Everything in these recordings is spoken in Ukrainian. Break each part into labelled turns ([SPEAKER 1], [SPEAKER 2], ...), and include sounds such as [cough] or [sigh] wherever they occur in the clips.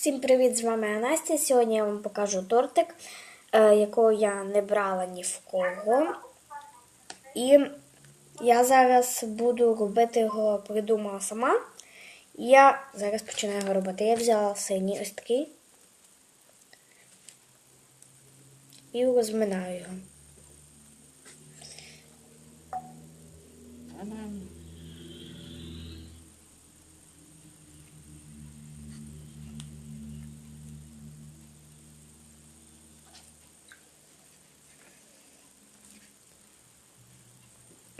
[SPEAKER 1] Всім привіт! З вами Настя. Сьогодні я вам покажу тортик, е, якого я не брала ні в кого. І я зараз буду робити його, придумала сама. І я зараз починаю його робити. Я взяла синій ось такий і розминаю його.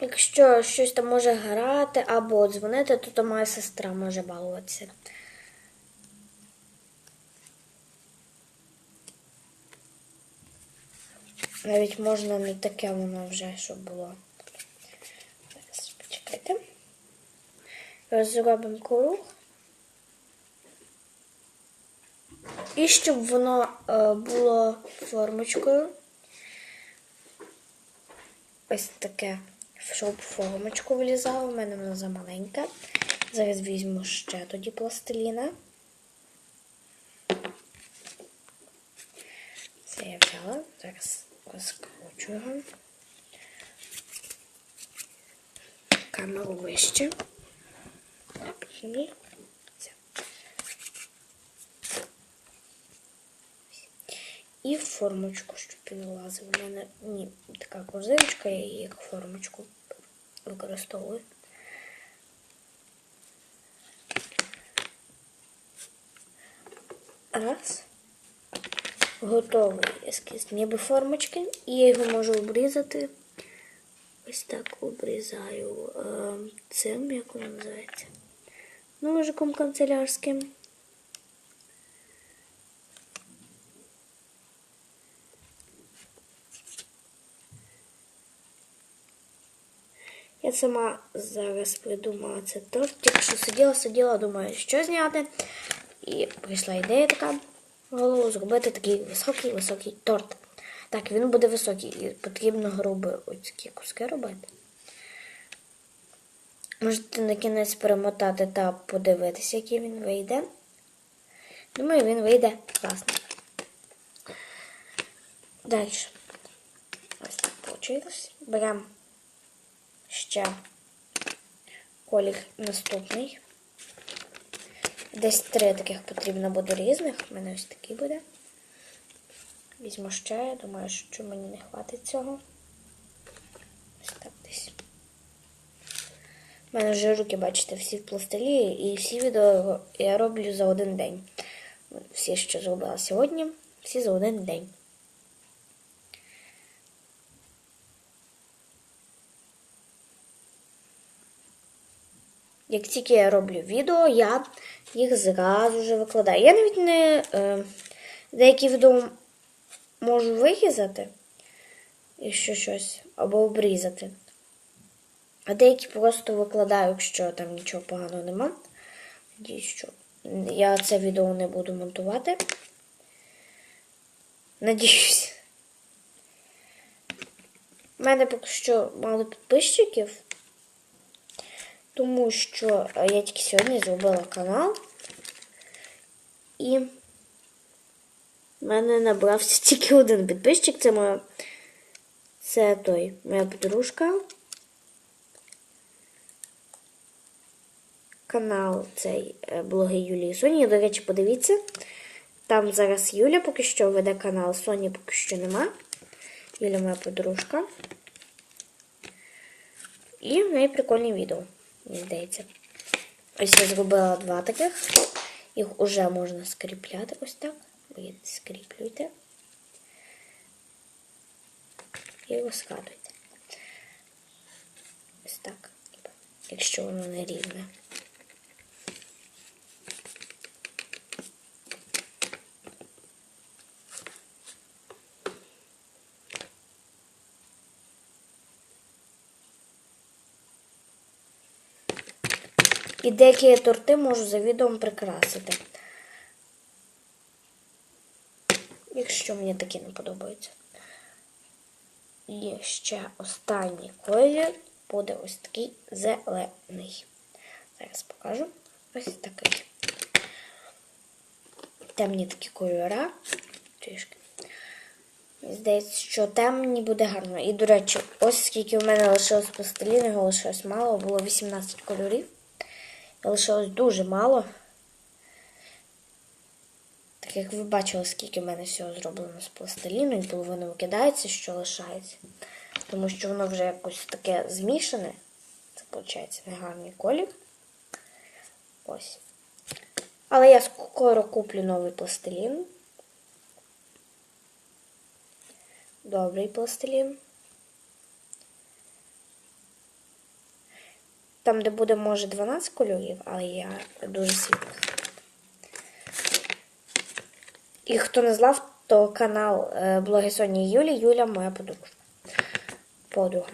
[SPEAKER 1] Якщо щось там може грати або дзвонити, то, то моя сестра може балуватися. Навіть можна не таке воно вже, щоб було. Зараз почекайте. Розробимо круг. І щоб воно е, було формочкою. Ось таке, щоб формочку влізало. У мене вона замаленька. Зараз візьму ще тоді пластиліна. Це я взяла. Зараз розкручу його. Камеру вище. І формочку, щоб він влазив. У мене ні, така корзиночка, її як формочку використовую. Раз. Готовий ескіз ніби формочки. І я його можу обрізати. Ось так обрізаю е, цим, як воно називається. Ножиком канцелярським. Сама зараз придумала цей торт. Тільки що сиділа, сиділа, думаю, що зняти. І прийшла ідея така в голову зробити такий високий-високий торт. Так, він буде високий і потрібно грубо ось такі куски робити. Можете на кінець перемотати та подивитися, який він вийде. Думаю, він вийде класно. Далі. Ось так вийшло. Беремо ще колір наступний. Десь три таких потрібно буде різних. У мене ось такий буде. Візьму ще, я думаю, що мені не хватить цього. Ось так десь. У мене вже руки, бачите, всі в пластилі, і всі відео я роблю за один день. Всі, що зробила сьогодні, всі за один день. Як тільки я роблю відео, я їх зразу ж викладаю. Я навіть не е, деякі відео можу вирізати, якщо щось, або обрізати. А деякі просто викладаю, якщо там нічого поганого нема. Надіюсь, що я це відео не буду монтувати. Надіюсь. У мене поки що мало підписчиків. Тому що я тільки сьогодні зробила канал. І в мене набрався [laughs] тільки один підписчик. Це моя це той, моя подружка. Канал цей блоги Юлії Соні. До речі, подивіться. Там зараз Юля поки що веде канал, Соні поки що нема. Юля моя подружка. І в неї прикольні відео мені здається. Ось я зробила два таких. Їх вже можна скріпляти ось так. Ви скріплюйте. І розкатуйте. Ось так. Якщо воно не рівне. І деякі торти можу за відео прикрасити. Якщо мені такі не подобаються. І ще останній колір буде ось такий зелений. Зараз покажу. Ось такий. темні такі кольори. Трішки. Здається, що темні буде гарно. І, до речі, ось скільки в мене лишилось пластиліну, його лишилось мало, було 18 кольорів. Лишилось дуже мало. Так як ви бачили, скільки в мене всього зроблено з пластиліну, і половина викидається, що лишається. Тому що воно вже якось таке змішане. Це, виходить, негарний колір. Ось. Але я скоро куплю новий пластилін. Добрий пластилін. Там, де буде, може, 12 кольорів, але я дуже світлих. І хто не знав, то канал е, блоги Соні Юлі. Юля моя подруга. Подруга.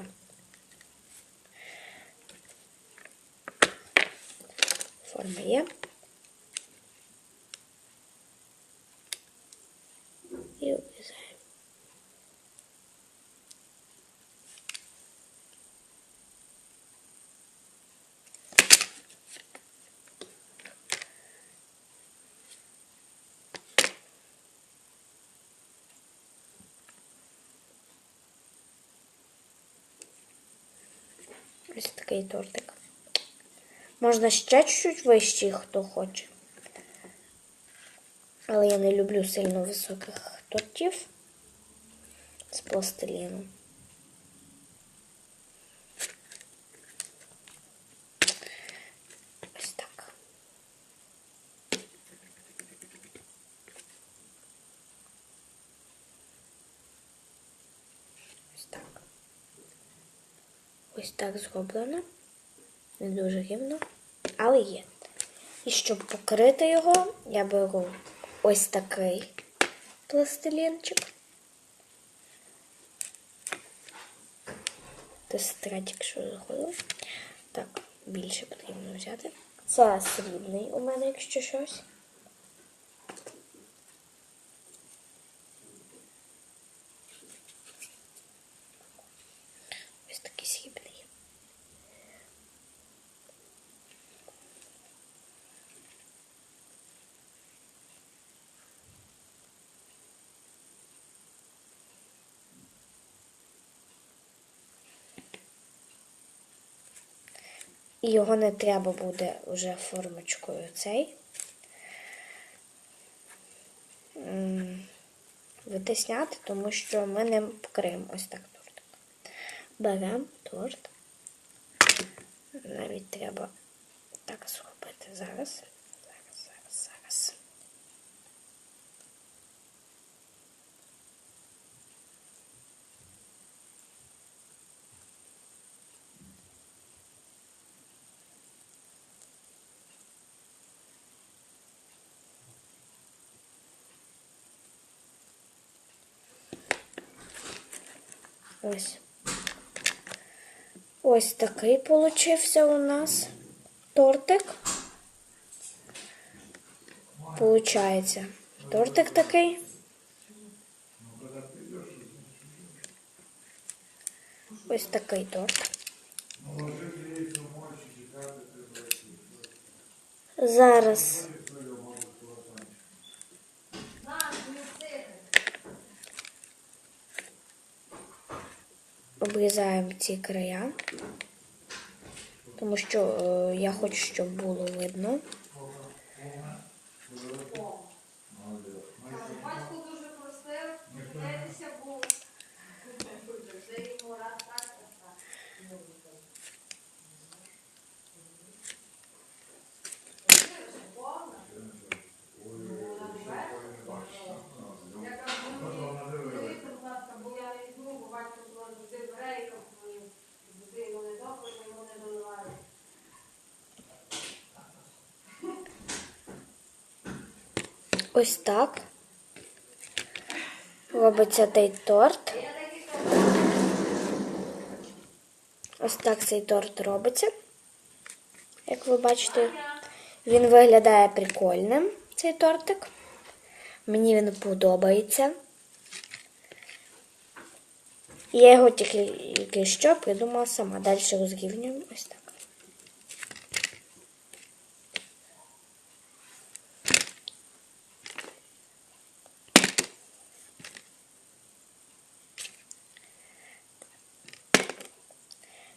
[SPEAKER 1] Форма є. І обрізаємо. Ось такий тортик. Можна ще чуть-чуть вищий, хто хоче. Але я не люблю сильно високих тортів з пластиліну. Ось так. Ось так. Ось так зроблено. Не дуже рівно, але є. І щоб покрити його, я беру ось такий пластилінчик. Тестратик, що заходив. Так, більше потрібно взяти. Це срібний у мене, якщо щось. Ось такий срібний. І його не треба буде вже формочкою цей. Витисняти, тому що ми не покриємо ось так тортик. Беремо торт. Навіть треба так зараз. Зараз, зараз, зараз. Ось. Ось такий получився у нас тортик. Получається. Тортик такий. Ось такий торт. Зараз. Обрізаємо ці края, тому що е, я хочу, щоб було видно. Ось так. Робиться цей торт. Ось так цей торт робиться. Як ви бачите, він виглядає прикольним, цей тортик. Мені він подобається. Я його тільки що придумала сама. Далі розрівнюємо ось так.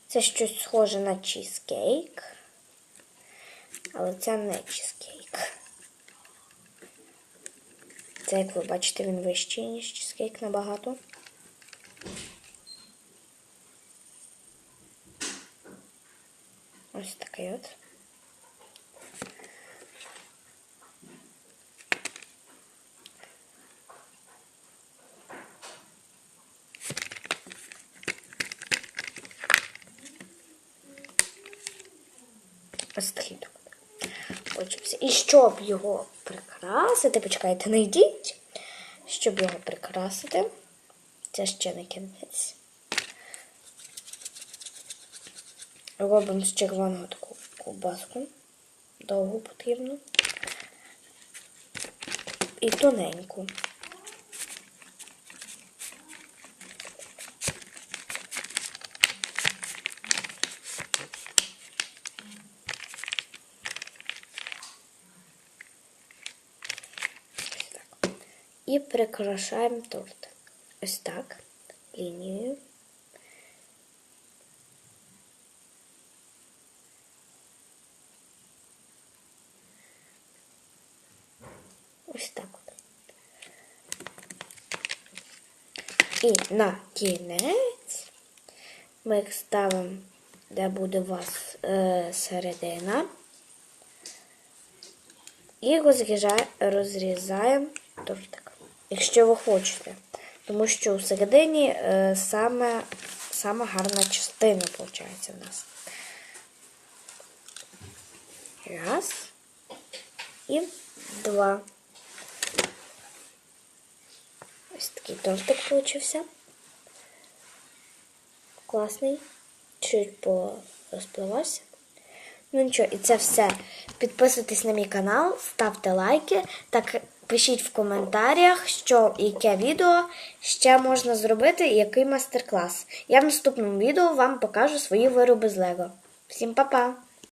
[SPEAKER 1] Це щось схоже на чізкейк. Але це не чізкейк. Це, як ви бачите, він вищий, ніж чізкейк набагато. Ось такий от. Тут. І щоб його прикрасити, почекайте, не йдіть. Щоб його прикрасити, це ще не кінець. Робимо з червоного таку ковбаску. Довгу потрібно. І тоненьку. І прикрашаємо торт. Ось так. Лінією. Ось так. І на кінець ми ставимо, де буде у вас е, середина. І розріза- розрізаємо тортик, якщо ви хочете. Тому що у середині е, саме, саме гарна частина виходить у нас. Раз. І два. Ось такий тортик получився. Класний. Чуть порозпливався. Ну нічого, і це все. Підписуйтесь на мій канал, ставте лайки та к- пишіть в коментарях, що яке відео ще можна зробити і який майстер-клас. Я в наступному відео вам покажу свої вироби з Лего. Всім па-па!